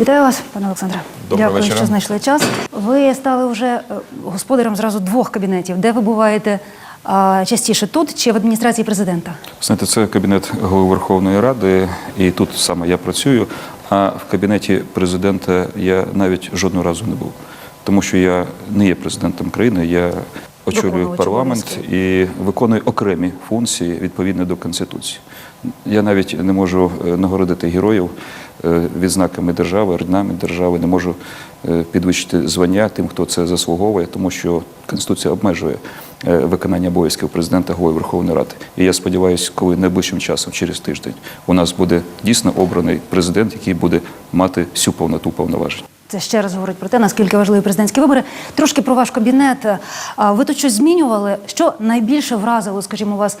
Вітаю вас, пане Олександре. Доброго Дякую, вечора. що знайшли час. Ви стали вже е, господарем зразу двох кабінетів. Де ви буваєте а, частіше тут чи в адміністрації президента? Знаєте, це кабінет голови Верховної Ради, і тут саме я працюю. А в кабінеті президента я навіть жодного разу не був, тому що я не є президентом країни. Я очолюю парламент і виконую окремі функції відповідно до конституції. Я навіть не можу е, нагородити героїв е, відзнаками держави, орденами держави, не можу е, підвищити звання тим, хто це заслуговує, тому що конституція обмежує виконання обов'язків президента голови Верховної Ради. І я сподіваюся, коли найближчим часом, через тиждень, у нас буде дійсно обраний президент, який буде мати всю повноту повноважень. Це ще раз говорить про те, наскільки важливі президентські вибори. Трошки про ваш кабінет. Ви тут щось змінювали? Що найбільше вразило, скажімо, вас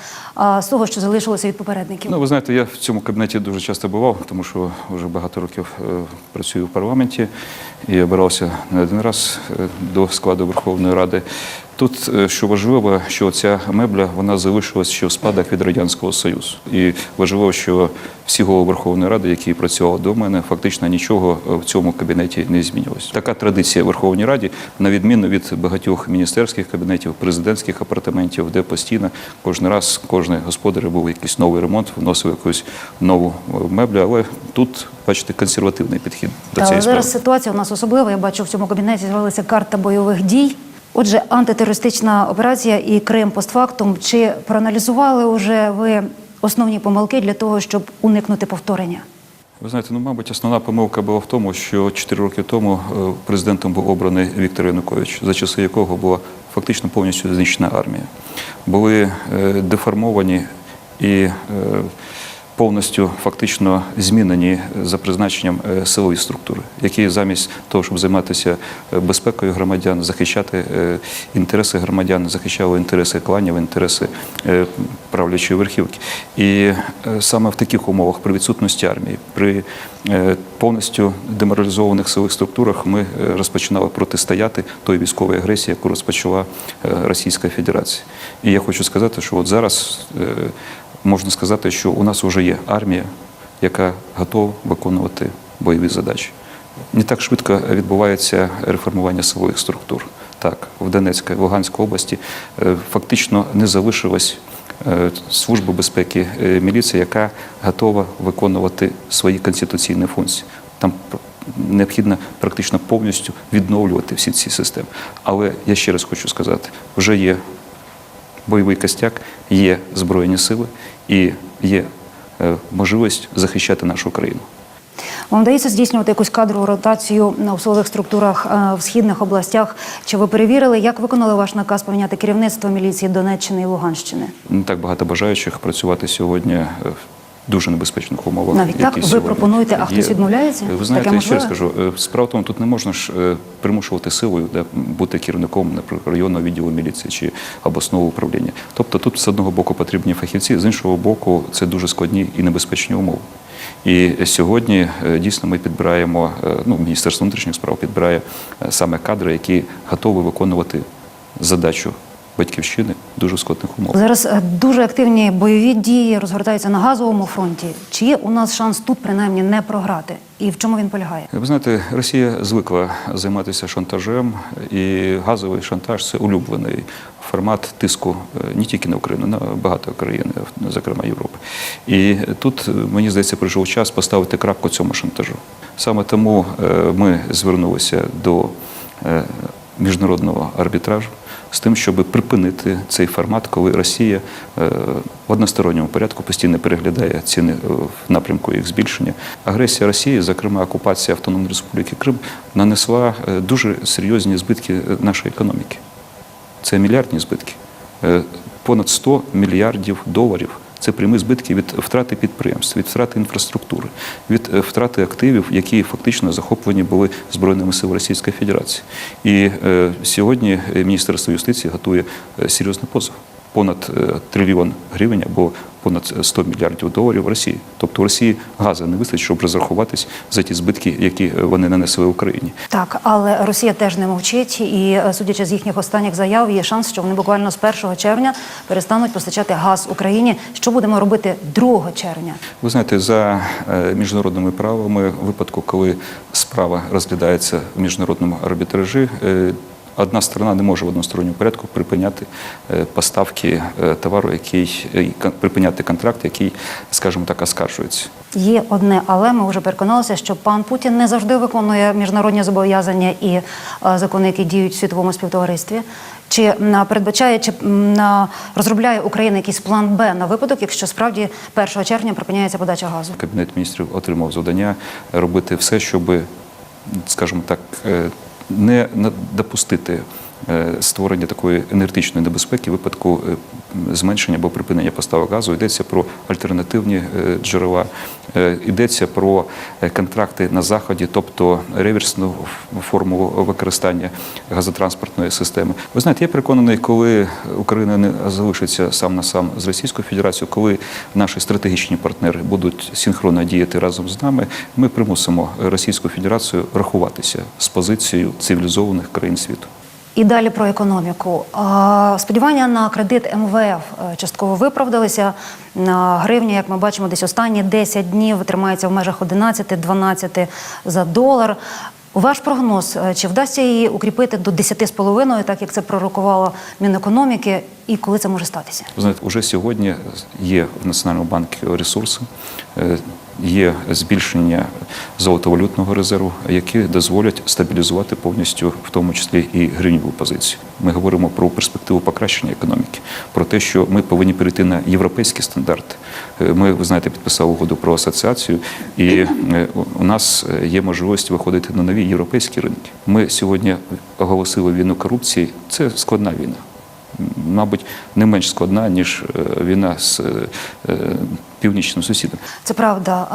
з того, що залишилося від попередників? Ну, ви знаєте, я в цьому кабінеті дуже часто бував, тому що вже багато років е, працюю в парламенті і обирався не один раз е, до складу Верховної Ради. Тут, е, що важливо, що ця мебля вона залишилась ще в спадок від Радянського Союзу. І важливо, що всі голови Верховної Ради, які працювали до мене, фактично нічого е, в цьому кабінеті не змінилось. Така традиція в Верховній Раді, на відміну від багатьох міністерських кабінетів, президентських апартаментів, де постійно кожен раз кожен господар був якийсь новий ремонт, вносив якусь нову е, меблю. Але тут, бачите, консервативний підхід до цієї справи. зараз ситуація у нас особлива. Я бачу, в цьому кабінеті з'явилася карта бойових дій. Отже, антитерористична операція і Крим постфактум. Чи проаналізували вже ви основні помилки для того, щоб уникнути повторення? Ви знаєте, ну мабуть, основна помилка була в тому, що 4 роки тому е, президентом був обраний Віктор Янукович, за часи якого була фактично повністю знищена армія. Були е, деформовані і е, повністю фактично змінені за призначенням е, силові структури, які замість того, щоб займатися е, безпекою громадян, захищати е, інтереси громадян, захищали інтереси кланів, інтереси правлячої верхівки. І саме в таких умовах, при відсутності армії, при повністю деморалізованих силових структурах, ми розпочинали протистояти той військовій агресії, яку розпочала Російська Федерація. І я хочу сказати, що от зараз можна сказати, що у нас вже є армія, яка готова виконувати бойові задачі. Не так швидко відбувається реформування силових структур. Так, в Донецькій, в Луганській області е, фактично не залишилось е, Служби безпеки е, міліції, яка готова виконувати свої конституційні функції. Там необхідно практично повністю відновлювати всі ці системи. Але я ще раз хочу сказати: вже є бойовий костяк, є збройні сили і є е, можливість захищати нашу країну. Вам вдається здійснювати якусь кадрову ротацію на в силових структурах е, в східних областях? Чи ви перевірили, як виконали ваш наказ поміняти керівництво міліції Донеччини і Луганщини? Не так багато бажаючих працювати сьогодні е, дуже небезпечних умовах. Навіть так? які Ви сьогодні пропонуєте, а хтось відмовляється? Ви знаєте, я ще раз кажу, е, справа в тому, тут не можна ж е, примушувати силою да, бути керівником наприклад, районного відділу міліції чи обласного управління. Тобто тут з одного боку потрібні фахівці, з іншого боку, це дуже складні і небезпечні умови. І сьогодні е, дійсно ми підбираємо, ну, Міністерство внутрішніх справ підбирає саме кадри, які готові виконувати задачу батьківщини в дуже складних умовах. Зараз е, дуже активні бойові дії розгортаються на газовому фронті. Чи є у нас шанс тут принаймні не програти? І в чому він полягає? Ви знаєте, Росія звикла займатися шантажем, і газовий шантаж це улюблений формат тиску е, не тільки на Україну, на багато країн, зокрема Європи. І тут е, мені здається, прийшов час поставити крапку цьому шантажу. Саме тому ми звернулися до міжнародного арбітражу з тим, щоб припинити цей формат, коли Росія е, в односторонньому порядку постійно переглядає ціни е, в напрямку їх збільшення. Агресія Росії, зокрема окупація Автономної Республіки Крим, нанесла е, дуже серйозні збитки нашої економіки. Це мільярдні збитки. Понад 100 мільярдів доларів. Це прямі збитки від втрати підприємств, від втрати інфраструктури, від е, втрати активів, які фактично захоплені були збройними силами Російської Федерації. І е, сьогодні е, Міністерство юстиції готує е, серйозний позов. Понад трильйон гривень або понад 100 мільярдів доларів Росії. Тобто у Росії газу не вистачить, щоб розрахуватись за ті збитки, які е, вони нанесли Україні. Так, але Росія теж не мовчить, і е, судячи з їхніх останніх заяв, є шанс, що вони буквально з 1 червня перестануть постачати газ Україні. Що будемо робити 2 червня? Ви знаєте, за е, міжнародними правами, в випадку, коли справа розглядається в міжнародному арбітражі, одна сторона не може в односторонньому порядку припиняти е, поставки е, товару, який е, припиняти контракт, який, скажімо так, оскаржується. Є одне, але ми вже переконалися, що пан Путін не завжди виконує міжнародні зобов'язання і закони, які діють в світовому співтоваристві. Чи передбачає, чи на- розробляє Україна якийсь план Б на випадок, якщо справді 1 червня припиняється подача газу? Кабінет міністрів отримав завдання робити все, щоб, скажімо так, не допустити е, створення такої енергетичної небезпеки випадку е, зменшення або припинення поставок газу. Йдеться про альтернативні е, джерела, е, йдеться про е, контракти на заході, тобто реверсну формулу використання газотранспортної системи. Ви знаєте, я переконаний, коли Україна не залишиться сам на сам з Російською Федерацією, коли наші стратегічні партнери будуть синхронно діяти разом з нами, ми примусимо Російську Федерацію рахуватися з позицією цивілізованих країн світу. І далі про економіку. Сподівання на кредит МВФ е, частково виправдалися. Гривня, як ми бачимо, десь останні 10 днів тримається в межах 11-12 за долар. Ваш прогноз, е, чи вдасться її укріпити до 10,5, так як це пророкувало Мінекономіки, і коли це може статися? Знаєте, вже сьогодні є в Національному банку ресурси, е, є збільшення золотовалютного резерву, які дозволять стабілізувати повністю, в тому числі і гривневу позицію. Ми говоримо про перспективу покращення економіки, про те, що ми повинні перейти на європейські стандарти. Е, Ми, ви знаєте, підписали угоду про асоціацію, і е, у- нас є можливість виходити на нові європейські ринки. Ми сьогодні оголосили війну корупції. Це складна війна мабуть, не менш складна, ніж е, війна з е, е, північним сусідом. Це правда.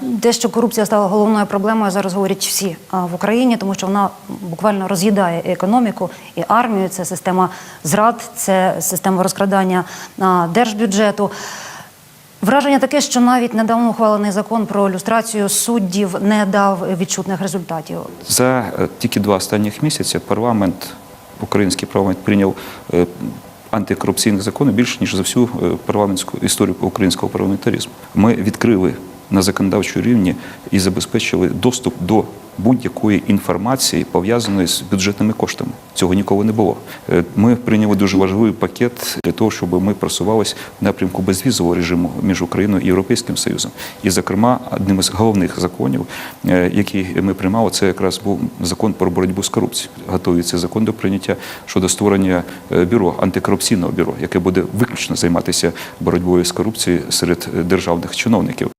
Дещо корупція стала головною проблемою. Зараз говорять всі в Україні, тому що вона буквально роз'їдає економіку і армію. Це система зрад, це система розкрадання держбюджету. Враження таке, що навіть недавно ухвалений закон про люстрацію суддів не дав відчутних результатів. За тільки два останніх місяці парламент, український парламент прийняв е, антикорупційних законів більше ніж за всю е, парламентську історію українського парламентаризму. Ми відкрили на законодавчому рівні і забезпечили доступ до будь-якої інформації пов'язаної з бюджетними коштами. Цього ніколи не було. Е, Ми прийняли дуже важливий пакет для того, щоб ми просувалися в напрямку безвізового режиму між Україною і Європейським Союзом. І, зокрема, одним із головних законів, е, який ми приймали, це якраз був закон про боротьбу з корупцією. Готується закон до прийняття щодо створення е, бюро антикорупційного бюро, яке буде виключно займатися боротьбою з корупцією серед державних чиновників.